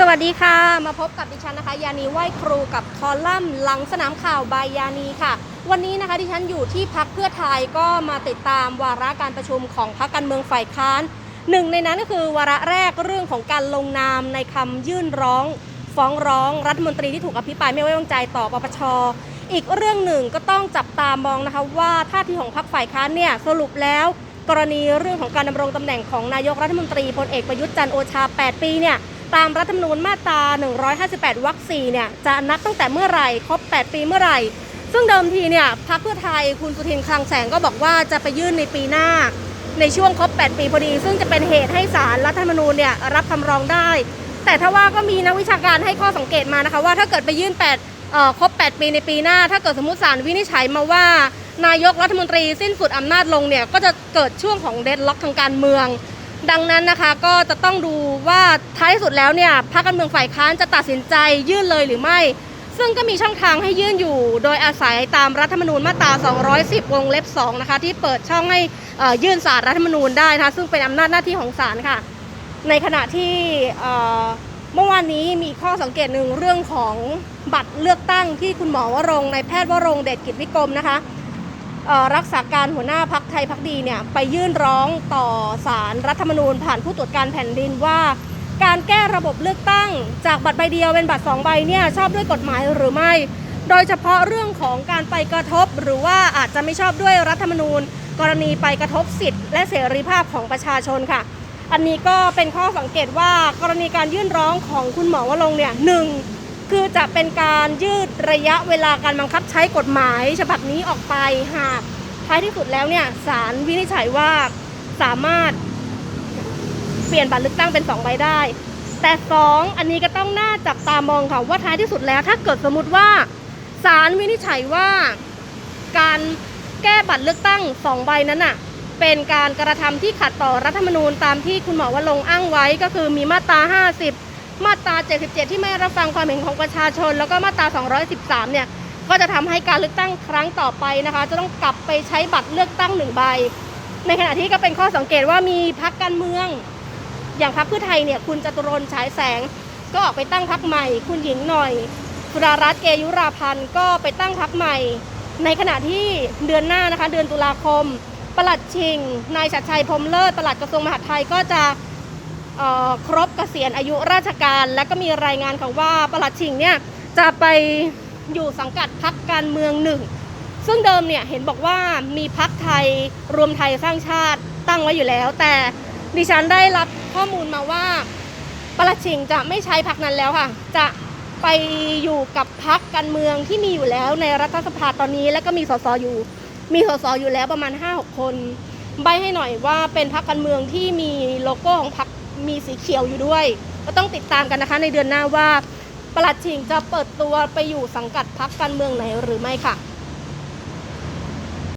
สวัสดีค่ะ มาพบกับดิฉันนะคะ ยานีไหว้ครูกับคอลัมน์หลังสนามข่าวบายยานีค่ะ วันนี้นะคะดิฉันอยู่ที่พักเพื่อไทยก็มาติดตามวาระการประชุมของพักการเมืองฝ่ายค้านหนึ่งในนั้นก็คือวาระแรกเรื่องของการลงนามในคำยื่นร้อง ฟ้องร้องรัฐมนตรีที่ถูกอภิปรายไม่ไว้วางใจต่อปปชอีกเรื่องหนึ่งก็ต้องจับตามองนะคะว่าท่าทีของพรรคฝ่ายค้านเนี่ยสรุปแล้ว กรณีเรื่องของการดำรงตำแหน่งของนายกรัฐมนตรีพลเอกประยุทธ์จันโอชา 8 ปีเนี่ย ตามรัฐธรรมนูญมาตรา 158 วรรค4เนี่ยจะนับตั้งแต่เมื่อไหร่ครบ 8 ปีเมื่อไหร่ ซึ่งเดิมทีเนี่ยพรรคเพื่อไทยคุณสุทินคลังแสงก็บอกว่าจะไปยื่นในปีหน้า ในช่วงครบ 8 ปีพอดี ซึ่งจะเป็นเหตุให้ศาลรัฐธรรมนูญเนี่ยรับคำร้องได้ แต่ถ้าว่าก็มีนักวิชาการให้ข้อสังเกตมานะคะว่าถ้าเกิดไปยื่น 8 ครบ 8 ปีในปีหน้า ถ้าเกิดสมมติศาลวินิจฉัยมาว่า นายกรัฐมนตรีสิ้นสุดอำนาจลงเนี่ยก็จะเกิดช่วงของเดดล็อกทางการเมือง ดังนั้นนะคะก็จะต้องดูว่าท้ายสุดแล้วเนี่ยพรรคการเมืองฝ่ายค้านจะตัดสินใจยื่นเลยหรือไม่ ซึ่งก็มีช่องทางให้ยื่นอยู่ โดยอาศัยตามรัฐธรรมนูญมาตรา 210 วงเล็บ 2 นะคะ ที่เปิดช่องให้ยื่นสารรัฐธรรมนูญได้นะคะซึ่งเป็นอำนาจหน้าที่ของศาลค่ะ ในขณะที่เมื่อวานนี้มีข้อสังเกตหนึ่งเรื่องของบัตรเลือกตั้งที่คุณหมอวรงในแพทย์วรงเดชกิจวิกรมนะคะ รักษาการหัวหน้าพักไทยพักดีเนี่ยไปยื่นร้องต่อศาลรัฐธรรมนูญผ่านผู้ตรวจการแผ่นดินว่า การแก้ระบบเลือกตั้ง จากบัตรใบเดียวเป็นบัตรสองใบเนี่ยชอบด้วยกฎหมายหรือไม่ โดยเฉพาะเรื่องของการไปกระทบ หรือว่าอาจจะไม่ชอบด้วยรัฐธรรมนูญ กรณีไปกระทบสิทธิ์และเสรีภาพของประชาชนค่ะ อันนี้ก็เป็นข้อสังเกตว่ากรณีการยื่นร้องของคุณหมอวรงเนี่ยหนึ่ง คือจะเป็นการยืดระยะเวลาการบังคับใช้กฎหมาย ฉบับนี้ออกไปหากท้ายที่สุดแล้วเนี่ยศาลวินิจฉัยว่าสามารถเปลี่ยนบัตรเลือกตั้งเป็น 2 ใบได้ แต่ 2 อันนี้ก็ต้องน่าจับตามองค่ะว่าท้ายที่สุดแล้ว ถ้าเกิดสมมติว่าศาลวินิจฉัยว่า การแก้บัตรเลือกตั้ง 2 ใบนั้นน่ะเป็นการกระทำที่ขัดต่อรัฐธรรมนูญตามที่คุณหมอวรงค์อ้างไว้ก็คือมีมาตรา 50 มาตรา 77 ที่ไม่รับฟังความเห็นของประชาชน แล้วก็มาตรา 213 เนี่ย ก็จะทำให้การเลือกตั้งครั้งต่อไปนะคะ จะต้องกลับไปใช้บัตรเลือกตั้งหนึ่งใบ ในขณะที่ก็เป็นข้อสังเกตว่ามีพรรคการเมือง อย่างพรรคเพื่อไทยเนี่ย คุณจตุรนฉายแสง ก็ออกไปตั้งพรรคใหม่ คุณหญิงหน่อยสุดารัตน์เกยุราพันธ์ก็ไปตั้งพรรคใหม่ ในขณะที่เดือนหน้านะคะ เดือนตุลาคม ประหลัดชิง นายชัดชัยพรมเลิศประหลัดกระทรวงมหาดไทยก็จะ ครบเกษียณอายุราชการ และก็มีรายงานค่ะว่าประหลัดชิงเนี่ยจะไปอยู่สังกัดพรรคการเมืองหนึ่ง ซึ่งเดิมเนี่ยเห็นบอกว่ามีพักไทยรวมไทยสร้างชาติตั้งไว้อยู่แล้ว แต่ดิฉันได้รับข้อมูลมาว่าประหลัดชิงจะไม่ใช้พักนั้นแล้วค่ะ จะไปอยู่กับพักการเมืองที่มีอยู่แล้วในรัฐสภาตอนนี้ แล้วก็มีสสอยู่ มีสสอยู่แล้วประมาณ5-6คน ใบให้หน่อยว่าเป็นพักการเมืองที่มีโลโก้ของพัก มีสีเขียวอยู่ด้วย ก็ต้องติดตามกันนะคะ ในเดือนหน้าว่าประหลัดชิงจะเปิดตัวไปอยู่สังกัดพักการเมืองไหนหรือไม่ค่ะ